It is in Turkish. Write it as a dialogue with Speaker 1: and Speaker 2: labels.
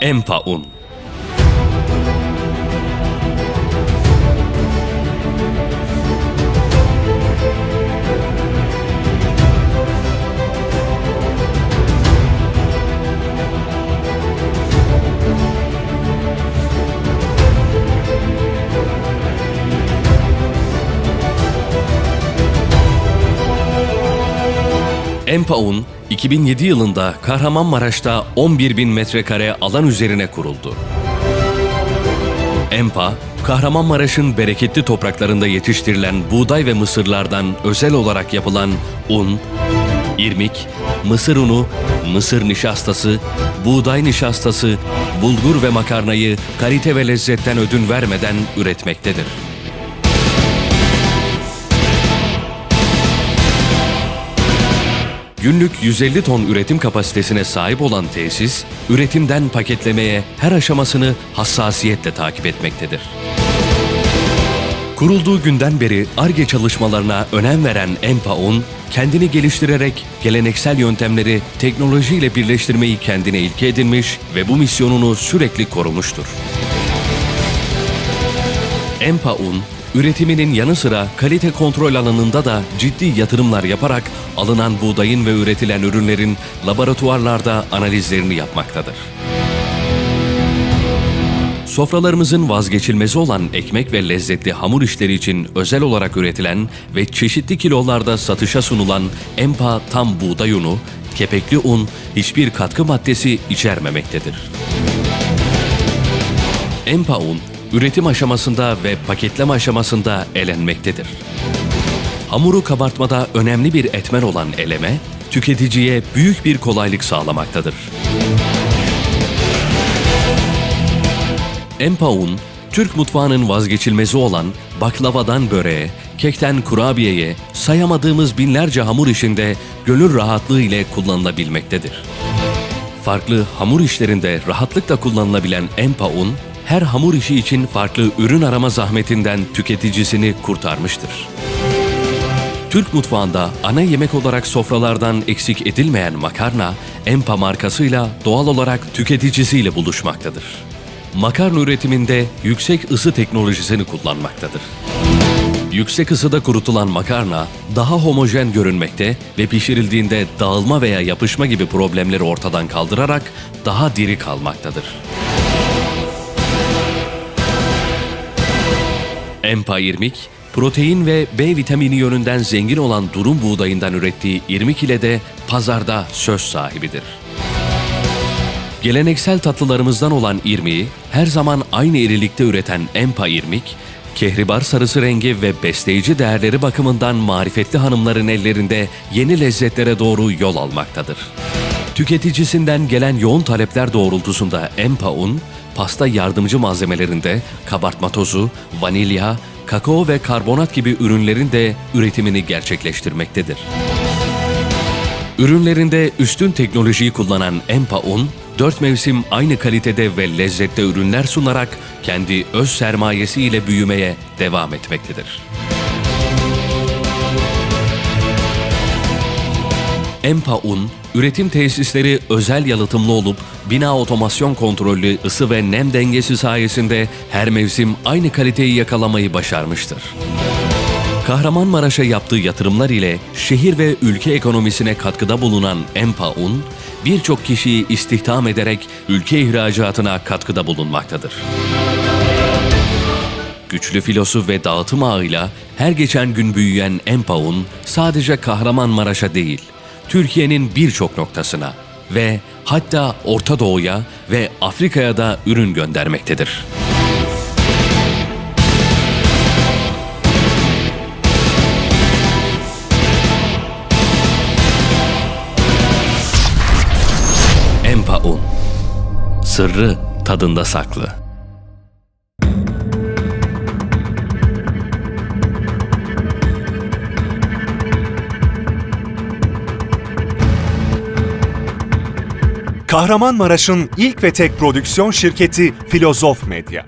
Speaker 1: Empa Un. Empa Un, 2007 yılında Kahramanmaraş'ta 11 bin metrekare alan üzerine kuruldu. Empa, Kahramanmaraş'ın bereketli topraklarında yetiştirilen buğday ve mısırlardan özel olarak yapılan un, irmik, mısır unu, mısır nişastası, buğday nişastası, bulgur ve makarnayı kalite ve lezzetten ödün vermeden üretmektedir. Günlük 150 ton üretim kapasitesine sahip olan tesis, üretimden paketlemeye her aşamasını hassasiyetle takip etmektedir. Kurulduğu günden beri ARGE çalışmalarına önem veren Empa Un, kendini geliştirerek geleneksel yöntemleri teknolojiyle birleştirmeyi kendine ilke edinmiş ve bu misyonunu sürekli korumuştur. Empa Un, üretiminin yanı sıra kalite kontrol alanında da ciddi yatırımlar yaparak alınan buğdayın ve üretilen ürünlerin laboratuvarlarda analizlerini yapmaktadır. Sofralarımızın vazgeçilmezi olan ekmek ve lezzetli hamur işleri için özel olarak üretilen ve çeşitli kilolarda satışa sunulan Empa tam buğday unu, kepekli un hiçbir katkı maddesi içermemektedir. Empa un, üretim aşamasında ve paketleme aşamasında elenmektedir. Hamuru kabartmada önemli bir etmen olan eleme, tüketiciye büyük bir kolaylık sağlamaktadır. Empa un, Türk mutfağının vazgeçilmezi olan baklavadan böreğe, kekten kurabiyeye, sayamadığımız binlerce hamur işinde gönül rahatlığı ile kullanılabilmektedir. Farklı hamur işlerinde rahatlıkla kullanılabilen Empa un, her hamur işi için farklı ürün arama zahmetinden tüketicisini kurtarmıştır. Türk mutfağında ana yemek olarak sofralardan eksik edilmeyen makarna, Empa markasıyla doğal olarak tüketicisiyle buluşmaktadır. Makarna üretiminde yüksek ısı teknolojisini kullanmaktadır. Yüksek ısıda kurutulan makarna daha homojen görünmekte ve pişirildiğinde dağılma veya yapışma gibi problemleri ortadan kaldırarak daha diri kalmaktadır. Empa irmik, protein ve B vitamini yönünden zengin olan durum buğdayından ürettiği irmik ile de pazarda söz sahibidir. Geleneksel tatlılarımızdan olan irmiği her zaman aynı irilikte üreten Empa irmik, kehribar sarısı rengi ve besleyici değerleri bakımından marifetli hanımların ellerinde yeni lezzetlere doğru yol almaktadır. Tüketicisinden gelen yoğun talepler doğrultusunda Empa un, pasta yardımcı malzemelerinde kabartma tozu, vanilya, kakao ve karbonat gibi ürünlerin de üretimini gerçekleştirmektedir. Ürünlerinde üstün teknolojiyi kullanan Empa Un, dört mevsim aynı kalitede ve lezzette ürünler sunarak kendi öz sermayesiyle büyümeye devam etmektedir. Empa Un, üretim tesisleri özel yalıtımlı olup bina otomasyon kontrollü ısı ve nem dengesi sayesinde her mevsim aynı kaliteyi yakalamayı başarmıştır. Kahramanmaraş'a yaptığı yatırımlar ile şehir ve ülke ekonomisine katkıda bulunan Empa Un, birçok kişiyi istihdam ederek ülke ihracatına katkıda bulunmaktadır. Güçlü filosu ve dağıtım ağıyla her geçen gün büyüyen Empa Un, sadece Kahramanmaraş'a değil, Türkiye'nin birçok noktasına ve hatta Orta Doğu'ya ve Afrika'ya da ürün göndermektedir. Empa Un. Sırrı tadında saklı.
Speaker 2: Kahramanmaraş'ın ilk ve tek prodüksiyon şirketi Filozof Medya.